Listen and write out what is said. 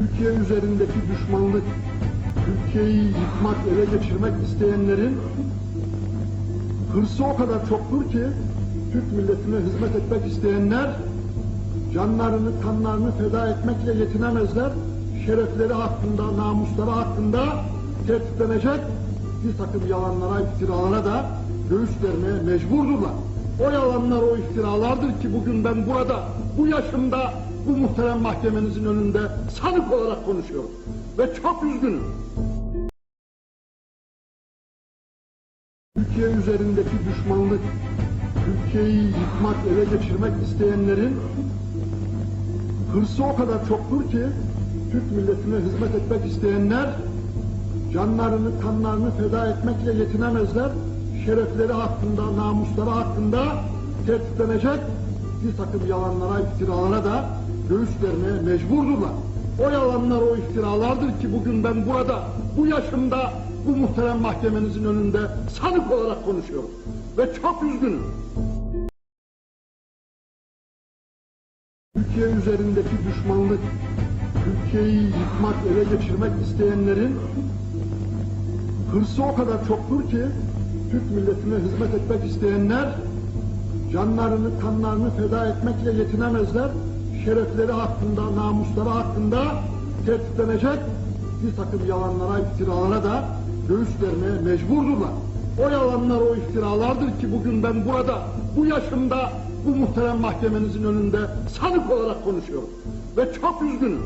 Türkiye üzerindeki düşmanlık, Türkiye'yi yıkmak, ele geçirmek isteyenlerin hırsı o kadar çoktur ki Türk milletine hizmet etmek isteyenler canlarını, kanlarını feda etmekle yetinemezler. Şerefleri hakkında, namusları hakkında tehditlenecek bir takım yalanlara, iftiralara da göğüs vermeye mecburdurlar. O yalanlar, o iftiralardır ki bugün ben burada, bu yaşımda, bu muhterem mahkemenizin önünde sanık olarak konuşuyorum. Ve çok üzgünüm. Türkiye üzerindeki düşmanlık, Türkiye'yi yıkmak, ele geçirmek isteyenlerin hırsı o kadar çoktur ki Türk milletine hizmet etmek isteyenler canlarını, kanlarını feda etmekle yetinemezler. Şerefleri hakkında, namusları hakkında tehditlenecek bir takım yalanlara, iftiralara da göğüs vermeye mecburdurlar. O yalanlar, o iftiralardır ki bugün ben burada, bu yaşımda, bu muhterem mahkemenizin önünde sanık olarak konuşuyorum. Ve çok üzgünüm. Türkiye üzerindeki düşmanlık, Türkiye'yi yıkmak, ele geçirmek isteyenlerin hırsı o kadar çoktur ki Türk milletine hizmet etmek isteyenler canlarını, kanlarını feda etmekle yetinemezler. Şerefleri hakkında, namusları hakkında tehditlenecek bir takım yalanlara, iftiralara da göğüs vermeye mecburdurlar. O yalanlar, o iftiralardır ki bugün ben burada, bu yaşımda, bu muhterem mahkemenizin önünde sanık olarak konuşuyorum. Ve çok üzgünüm.